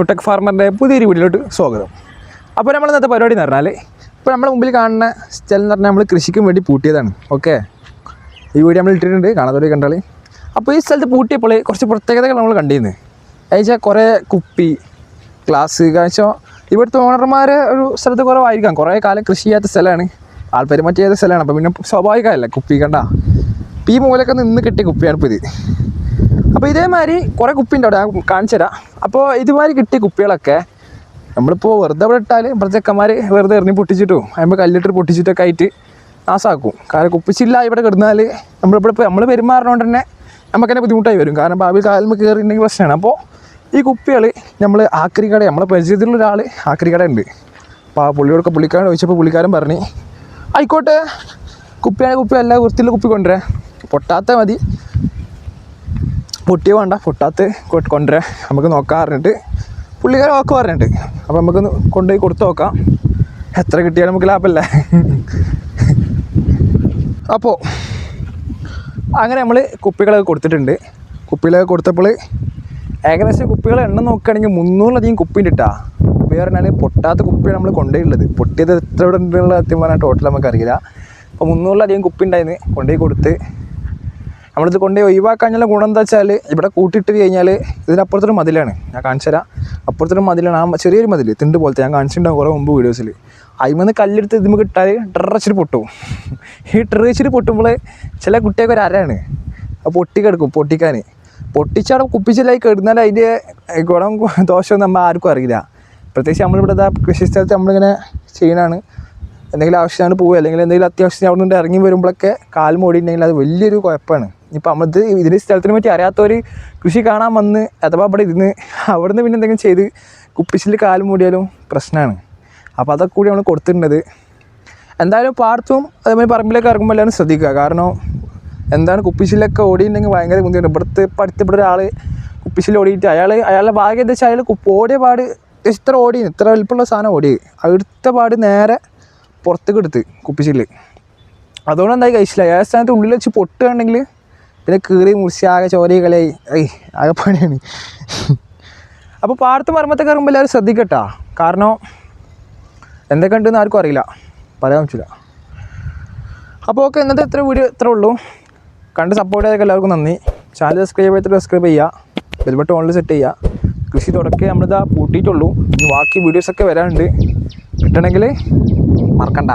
Newtech ഫാർമറിന്റെ പുതിയൊരു വീട്ടിലോട്ട് സ്വാഗതം. അപ്പോൾ നമ്മൾ ഇന്നത്തെ പരിപാടി എന്ന് പറഞ്ഞാൽ ഇപ്പോൾ നമ്മുടെ മുമ്പിൽ കാണുന്ന സ്ഥലം എന്ന് പറഞ്ഞാൽ നമ്മൾ കൃഷിക്ക് വേണ്ടി പൂട്ടിയതാണ്. ഓക്കെ? ഈ വീഡിയോ നമ്മൾ ഇട്ടിട്ടുണ്ട് കാണാതെ കണ്ടാൽ അപ്പോൾ ഈ സ്ഥലത്ത് പൂട്ടിയപ്പോൾ കുറച്ച് പ്രത്യേകതകൾ നമ്മൾ കണ്ടിരുന്നു. അയച്ചാൽ കുറേ കുപ്പി ഗ്ലാസ് കാണിച്ചോ ഇവിടുത്തെ ഓണർമാർ ഒരു സ്ഥലത്ത് കുറവായിരിക്കാം. കുറേ കാലം കൃഷി ചെയ്യാത്ത സ്ഥലമാണ്. ആൾപ്പെരുമാറ്റം ചെയ്യാത്ത സ്ഥലമാണ്. അപ്പോൾ പിന്നെ സ്വാഭാവികമല്ല കുപ്പി കണ്ട. ഈ മൂലൊക്കെ നിന്ന് കിട്ടിയ കുപ്പിയാണ് ഇപ്പോൾ ഇത്. അപ്പോൾ ഇതേമാതിരി കുറേ കുപ്പി ഉണ്ട് അവിടെ ഞാൻ കാണിച്ചു തരാം. അപ്പോൾ ഇതുമാതിരി കിട്ടിയ കുപ്പികളൊക്കെ നമ്മളിപ്പോൾ വെറുതെ അവിടെ ഇട്ടാൽ ഇവിടെ ചെക്കന്മാർ വെറുതെ എറിഞ്ഞ് പൊട്ടിച്ചിട്ടു. അതിമ്പോൾ കല്ലിട്ട് പൊട്ടിച്ചിട്ടൊക്കെ ആയിട്ട് നാസാക്കും. കാരണം കുപ്പിച്ചില്ല ഇവിടെ കിടന്നാൽ നമ്മളിവിടെ ഇപ്പോൾ നമ്മൾ പെരുമാറുന്നതുകൊണ്ട് തന്നെ നമുക്ക് തന്നെ ബുദ്ധിമുട്ടായി വരും. കാരണം ഭാവി കാലം കയറിയിട്ടുണ്ടെങ്കിൽ പ്രശ്നമാണ്. അപ്പോൾ ഈ കുപ്പികൾ നമ്മൾ ആക്രി കട നമ്മളെ പരിചയത്തിലുള്ള ഒരാൾ ആക്രി കട ഉണ്ട്. അപ്പോൾ ആ പുള്ളിയോടൊക്കെ പുള്ളിക്കാരൻ ചോദിച്ചപ്പോൾ പുള്ളിക്കാരൻ പറഞ്ഞു ആയിക്കോട്ടെ കുപ്പിയാണ് കുപ്പി അല്ല വൃത്തിയുള്ള കുപ്പി കൊണ്ടുവരാം. പൊട്ടാത്ത മതി. പൊട്ടിയ വേണ്ട പൊട്ടാത്ത് കൊണ്ടുവരാം. നമുക്ക് നോക്കാൻ പറഞ്ഞിട്ട് പുള്ളിക്കാരെ വാക്ക് പറഞ്ഞിട്ട് അപ്പോൾ നമുക്കൊന്ന് കൊണ്ടുപോയി കൊടുത്തു നോക്കാം. എത്ര കിട്ടിയാലും നമുക്ക് ലാഭമല്ലേ? അപ്പോൾ അങ്ങനെ നമ്മൾ കുപ്പികളൊക്കെ കൊടുത്തിട്ടുണ്ട്. കുപ്പികളൊക്കെ കൊടുത്തപ്പോൾ ഏകദേശം കുപ്പികൾ എണ്ണം നോക്കുകയാണെങ്കിൽ മുന്നൂറിലധികം കുപ്പി ഉണ്ട് കേട്ടാ കുപ്പി പറഞ്ഞാൽ പൊട്ടാത്ത കുപ്പിയാണ് നമ്മൾ കൊണ്ടുപോയുള്ളത് പൊട്ടിയത് എത്ര ഇവിടെ ഉണ്ടെന്നുള്ള സത്യം പറഞ്ഞാൽ ടോട്ടൽ നമുക്കറിയില്ല അപ്പോൾ മുന്നൂറിലധികം കുപ്പി ഉണ്ടായിരുന്നു. കൊണ്ടുപോയി കൊടുത്ത് നമ്മളിത് കൊണ്ടുപോയി ഒഴിവാക്കാനുള്ള ഗുണം എന്താ വെച്ചാൽ ഇവിടെ കൂട്ടിയിട്ട് കഴിഞ്ഞാൽ ഇതിനപ്പുറത്തൊരു മതിലാണ്. ഞാൻ കാണിച്ചു തരാം. അപ്പുറത്തൊരു മതിലാണ്. ആ ചെറിയൊരു മതിൽ തിണ്ട് പോലത്തെ. ഞാൻ കാണിച്ചിട്ടുണ്ടാകും കുറേ മുമ്പ് വീഡിയോസിൽ അതിമെന്ന് കല്ലെടുത്ത് നമുക്ക് കിട്ടാൽ ടെറച്ചിട്ട് പൊട്ടും. ഈ ടെറച്ചിട്ട് പൊട്ടുമ്പോൾ ചില കുട്ടിയൊക്കെ ഒരു അരയാണ്. അപ്പോൾ പൊട്ടിക്കെടുക്കും പൊട്ടിക്കാൻ പൊട്ടിച്ചവിടെ കുപ്പിച്ചിലായി കിടന്നാൽ അതിന്റെ ഗുണം ദോഷമൊന്നും നമ്മൾ ആർക്കും അറിയില്ല. പ്രത്യേകിച്ച് നമ്മളിവിടെ ഇതാ കൃഷി സ്ഥലത്ത് നമ്മളിങ്ങനെ ചെയ്യണതാണ് എന്തെങ്കിലും ആവശ്യമാണ് പോവുക. അല്ലെങ്കിൽ എന്തെങ്കിലും അത്യാവശ്യം അവിടെ നിന്ന് ഇറങ്ങി വരുമ്പോഴൊക്കെ കാൽ മോടിയിട്ടുണ്ടെങ്കിൽ അത് വലിയൊരു കുഴപ്പമാണ്. ഇപ്പം നമ്മളിത് ഇതിന്റെ സ്ഥലത്തിനെ പറ്റി അറിയാത്തവർ കൃഷി കാണാൻ വന്ന് അഥവാ അവിടെ ഇരുന്ന് അവിടെ നിന്ന് പിന്നെ എന്തെങ്കിലും ചെയ്ത് കുപ്പിച്ചിൽ കാലം മൂടിയാലും പ്രശ്നമാണ് അപ്പോൾ അതൊക്കെ കൂടി നമ്മൾ കൊടുത്തിട്ടുണ്ടത് എന്തായാലും പാടത്തും അതേമാതിരി പറമ്പിലേക്ക് ഇറങ്ങുമ്പോൾ എല്ലാവരും ശ്രദ്ധിക്കുക. കാരണം എന്താണ് കുപ്പിച്ചിലൊക്കെ ഓടിയിട്ടുണ്ടെങ്കിൽ ഭയങ്കര ബുദ്ധിമുട്ട് ഇവിടുത്തെ അടുത്ത് ഇവിടെ ഒരാൾ കുപ്പിച്ചിൽ ഓടിയിട്ട് അയാൾ അയാളുടെ ഭാഗ്യം എന്താ വെച്ചാൽ അയാൾ ഓടിയ പാട് ഇത്ര ഓടി ഇത്ര വലിപ്പമുള്ള സാധനം ഓടി അടുത്ത പാട് നേരെ പുറത്തേക്ക് എടുത്ത് കുപ്പിച്ചിൽ അതുകൊണ്ട് എന്തായി കഴിച്ചില്ല ഏത് സ്ഥാനത്ത് ഉള്ളിൽ വെച്ച് പൊട്ടുകയാണെങ്കിൽ പിന്നെ കീറി മുറിച്ച് ആകെ ചോര കളിയായി ഐ ആകെ പണിയാണ്. അപ്പോൾ പാടത്ത് മർമ്മത്തെ കയറുമ്പോൾ എല്ലാവരും ശ്രദ്ധിക്കട്ടാ. കാരണം എന്തൊക്കെ ഉണ്ടെന്ന് ആർക്കും അറിയില്ല. പറയാൻ പറ്റില്ല അപ്പോൾ ഓക്കെ ഇന്നത്തെ എത്ര വീഡിയോ ഇത്ര ഉള്ളൂ. കണ്ട് സപ്പോർട്ട് ചെയ്തൊക്കെ എല്ലാവർക്കും നന്ദി. ചാനൽ സബ്സ്ക്രൈബ് ചെയ്തിട്ട് സബ്സ്ക്രൈബ് ചെയ്യുക ബെൽബട്ട് ഓണിൽ സെറ്റ് ചെയ്യുക കൃഷി തുടക്കേ നമ്മളിതാ പൂട്ടിയിട്ടുള്ളൂ. ഇനി ബാക്കി വീഡിയോസൊക്കെ വരാനുണ്ട്. കിട്ടണമെങ്കിൽ മറക്കണ്ട.